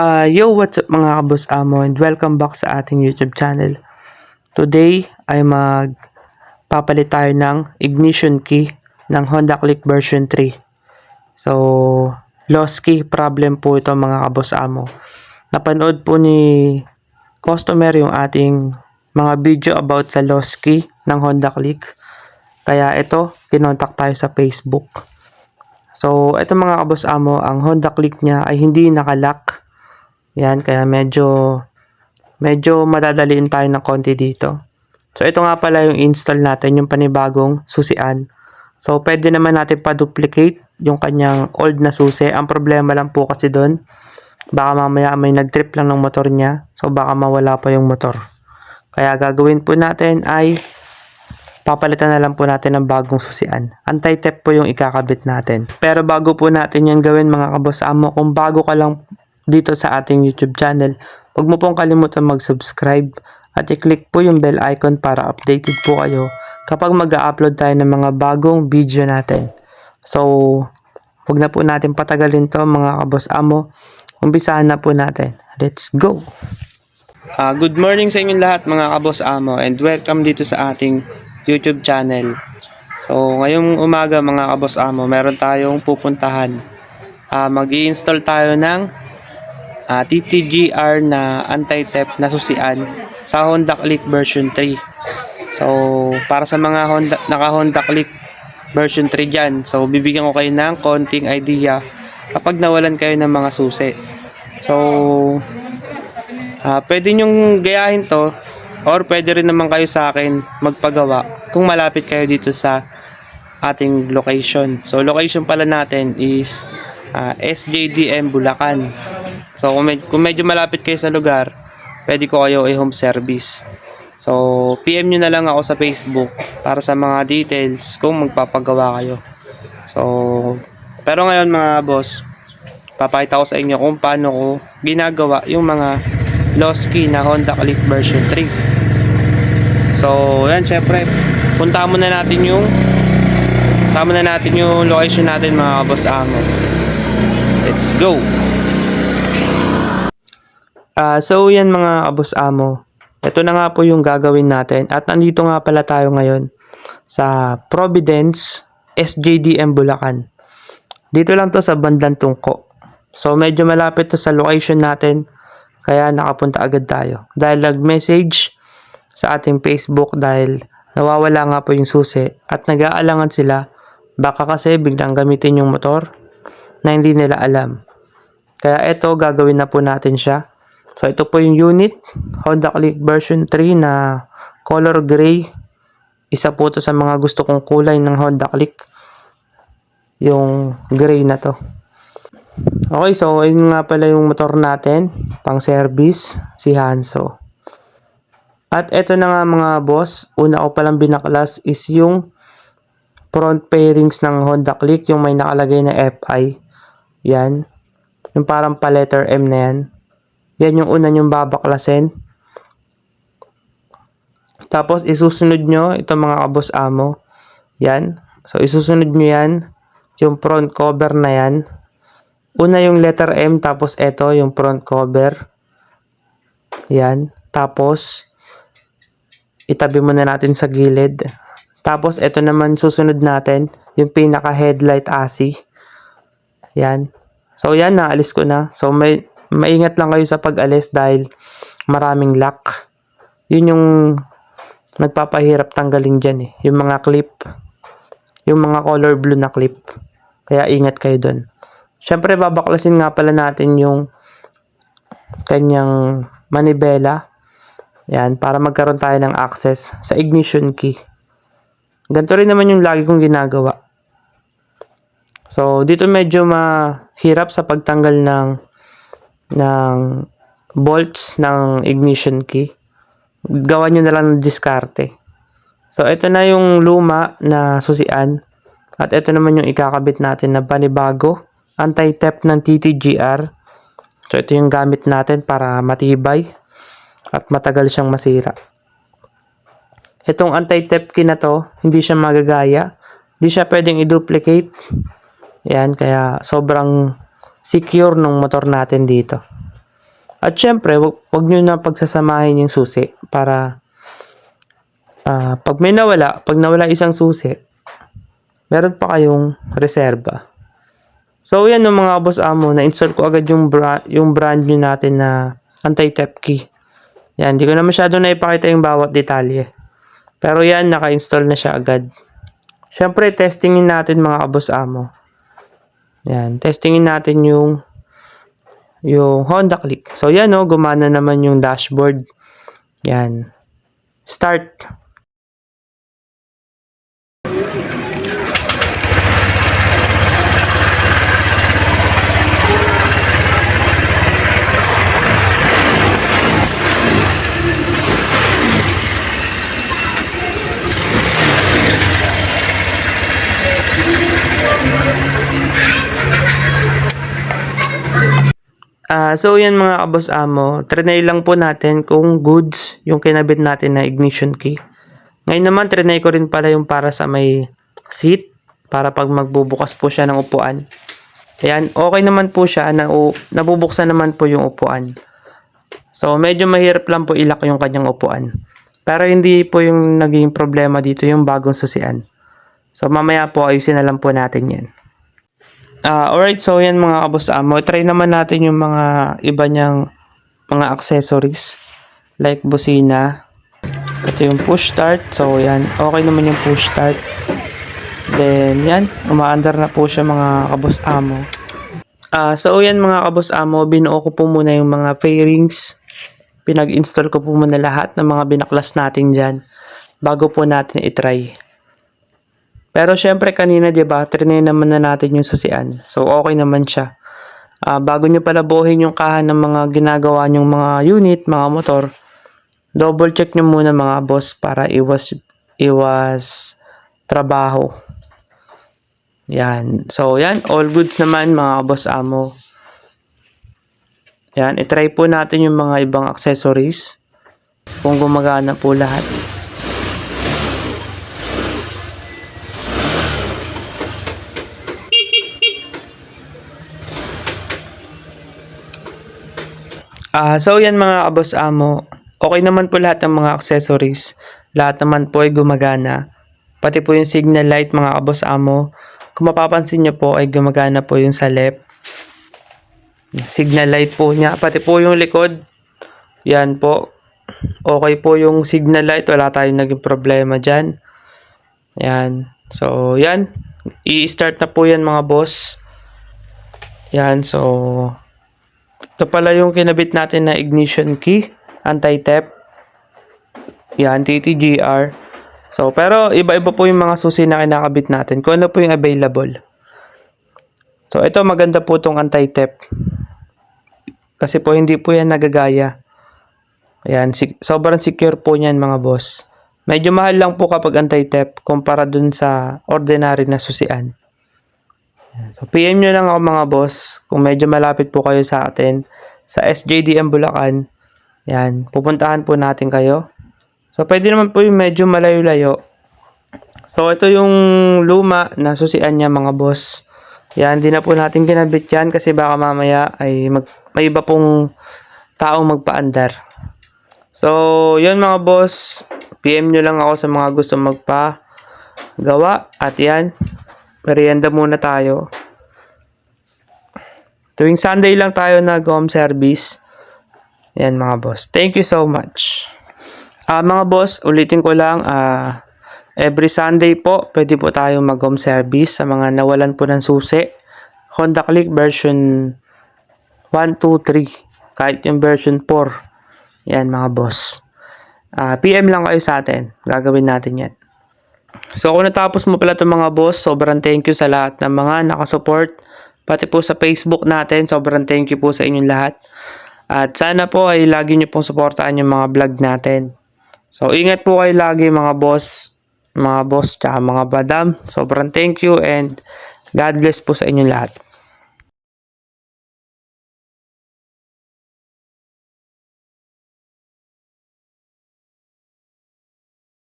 Uh, yo, what's up mga kabos amo and welcome back sa ating YouTube channel. Today ay mag papalit tayo ng ignition key ng Honda Click version 3. So, lost key problem po ito mga kabos amo. Napanood po ni customer yung ating mga video about sa lost key ng Honda Click. Kaya ito, kinontak tayo sa Facebook. So, ito mga kabos amo, ang Honda Click niya ay hindi nakalock. Yan, kaya medyo medyo madadaliin tayo ng konti dito. So, ito nga pala yung install natin, yung panibagong susian. So, pwede naman natin pa-duplicate yung kanyang old na susi. Ang problema lang po kasi doon, baka mamaya may nag-trip lang ng motor niya. So, baka mawala pa yung motor. Kaya gagawin po natin ay papalitan na lang po natin ng bagong susian. Anti-tep po yung ikakabit natin. Pero bago po natin yan gawin mga kabos amo, kung bago ka lang dito sa ating YouTube channel, huwag mo pong kalimutan mag-subscribe at i-click po yung bell icon para updated po kayo kapag mag-upload tayo ng mga bagong video natin. So, huwag na po natin patagalin to mga kabos amo. Umpisahan na po natin. Let's go! Ah, good morning sa inyong lahat mga kabos amo and welcome dito sa ating YouTube channel. So, ngayong umaga mga kabos amo, meron tayong pupuntahan. Ah, mag-i-install tayo ng ah, TTGR na anti-theft na susian sa Honda Click version 3. So, para sa mga Honda, naka Honda Click version 3 dyan, so bibigyan ko kayo ng konting idea kapag nawalan kayo ng mga susi. So, ah, pwede nyong gayahin to or pwede rin naman kayo sa akin magpagawa kung malapit kayo dito sa ating location. So, location pala natin is ah, SJDM Bulacan. So, kung, med- kung medyo malapit kayo sa lugar, pwede ko kayo i-home service. So, PM nyo na lang ako sa Facebook para sa mga details kung magpapagawa kayo. So, pero ngayon mga boss, papakita ko sa inyo kung paano ko ginagawa yung mga lost key na Honda Click version 3. So, yan syempre, punta muna natin yung punta muna natin yung location natin mga boss amo. Go! Ah, so yan mga kabos amo. Ito na nga po yung gagawin natin at nandito nga pala tayo ngayon sa Providence SJDM Bulacan. Dito lang to sa bandang Tungko. So medyo malapit to sa location natin kaya nakapunta agad tayo. Dahil nag-message sa ating Facebook dahil nawawala nga po yung susi at nag-aalangan sila baka kasi biglang gamitin yung motor na hindi nila alam. Kaya ito gagawin na po natin siya. So ito po yung unit, Honda Click version 3 na color gray. Isa po to sa mga gusto kong kulay ng Honda Click. Yung gray na to. Okay, so yun nga pala yung motor natin, pang service, si Hanso. At ito na nga mga boss, una ko palang binaklas is yung front pairings ng Honda Click, yung may nakalagay na FI. Yan. Yung parang pa letter M na yan. Yan yung una nyong babaklasin. Tapos, isusunod nyo, ito mga kabos amo. Yan. So, isusunod nyo yan. Yung front cover na yan. Una yung letter M, tapos ito, yung front cover. Yan. Tapos, itabi muna natin sa gilid. Tapos, ito naman susunod natin, yung pinaka headlight ASI. Yan. So, yan, naalis ko na. So, may, maingat lang kayo sa pag-alis dahil maraming lock. Yun yung nagpapahirap tanggalin dyan eh. Yung mga clip. Yung mga color blue na clip. Kaya ingat kayo dun. Siyempre, babaklasin nga pala natin yung kanyang manibela. Yan, para magkaroon tayo ng access sa ignition key. Ganito rin naman yung lagi kong ginagawa. So, dito medyo mahirap sa pagtanggal ng ng bolts ng ignition key. Gawa nyo na lang ng diskarte. So, ito na yung luma na susian. At ito naman yung ikakabit natin na panibago. Anti-theft ng TTGR. So, ito yung gamit natin para matibay at matagal siyang masira. Itong anti-theft key na to, hindi siya magagaya. Hindi siya pwedeng i-duplicate. Yan, kaya sobrang secure ng motor natin dito. At syempre, wag, wag nyo na pagsasamahin yung susi para ah, pag may nawala, pag nawala isang susi, meron pa kayong reserba. So, yan yung mga boss amo, na-install ko agad yung, bra- yung brand new natin na anti-tap key. Yan, di ko na masyado na ipakita yung bawat detalye. Pero yan, naka-install na siya agad. Siyempre, testingin natin mga kabos amo. Yan, testingin natin yung yung Honda Click. So, yan o, gumana naman yung dashboard. Yan. Start. Ah, so yan mga kabos amo, trinay lang po natin kung goods yung kinabit natin na ignition key. Ngayon naman, trinay ko rin pala yung para sa may seat, para pag magbubukas po siya ng upuan. Ayan, okay naman po siya, na, nabubuksan naman po yung upuan. So, medyo mahirap lang po ilak yung kanyang upuan. Pero hindi po yung naging problema dito, yung bagong susian. So, mamaya po ayusin na lang po natin yan. Ah, alright, so yan mga kabos amo. Try naman natin yung mga iba niyang mga accessories. Like busina. Ito yung push start. So yan, okay naman yung push start. Then yan, umaandar na po siya mga kabos amo. Ah, so yan mga kabos amo, binuo ko po muna yung mga fairings. Pinag-install ko po muna lahat ng mga binaklas natin dyan bago po natin itry. Pero syempre kanina 'di ba, trinay naman na natin yung susian. So okay naman siya. Ah, bago nyo pala buuhin yung kahan ng mga ginagawa nyong mga unit, mga motor, double check nyo muna mga boss para iwas iwas trabaho. Yan. So yan, all goods naman mga boss amo. Yan, itry po natin yung mga ibang accessories kung gumagana po lahat. Ah, so yan mga kabos amo. Okay naman po lahat ng mga accessories. Lahat naman po ay gumagana. Pati po yung signal light mga kabos amo. Kung mapapansin nyo po ay gumagana po yung sa left. Signal light po niya. Pati po yung likod. Yan po. Okay po yung signal light. Wala tayong naging problema dyan. Yan. So, yan. I-start na po yan mga boss. Yan. So, ito pala yung kinabit natin na ignition key, anti-tap. Yan, TTGR. So, pero iba-iba po yung mga susi na kinakabit natin. Kung ano po yung available. So, ito maganda po itong anti-tap. Kasi po hindi po yan nagagaya. Ayan, sobrang secure po niyan mga boss. Medyo mahal lang po kapag anti-tap kumpara dun sa ordinary na susian. So, PM nyo lang ako mga boss kung medyo malapit po kayo sa atin sa SJDM Bulacan. Yan, pupuntahan po natin kayo. So, pwede naman po yung medyo malayo-layo. So, ito yung luma na susian niya mga boss. Yan, di na po natin kinabit yan kasi baka mamaya ay mag, may iba pong taong magpaandar. So, yun mga boss. PM nyo lang ako sa mga gusto magpa gawa. At yan, merienda muna tayo. Tuwing Sunday lang tayo nag-home service. Yan mga boss. Thank you so much. Ah mga boss, ulitin ko lang. ah every Sunday po, pwede po tayo mag-home service sa mga nawalan po ng susi. Honda Click version 1, 2, 3. Kahit yung version 4. Yan mga boss. Ah PM lang kayo sa atin. Gagawin natin yan. So kung natapos mo pala itong mga boss, sobrang thank you sa lahat ng mga nakasupport. Pati po sa Facebook natin, sobrang thank you po sa inyong lahat. At sana po ay lagi nyo pong suportaan yung mga vlog natin. So ingat po kayo lagi mga boss, mga boss tsaka mga badam. Sobrang thank you and God bless po sa inyong lahat.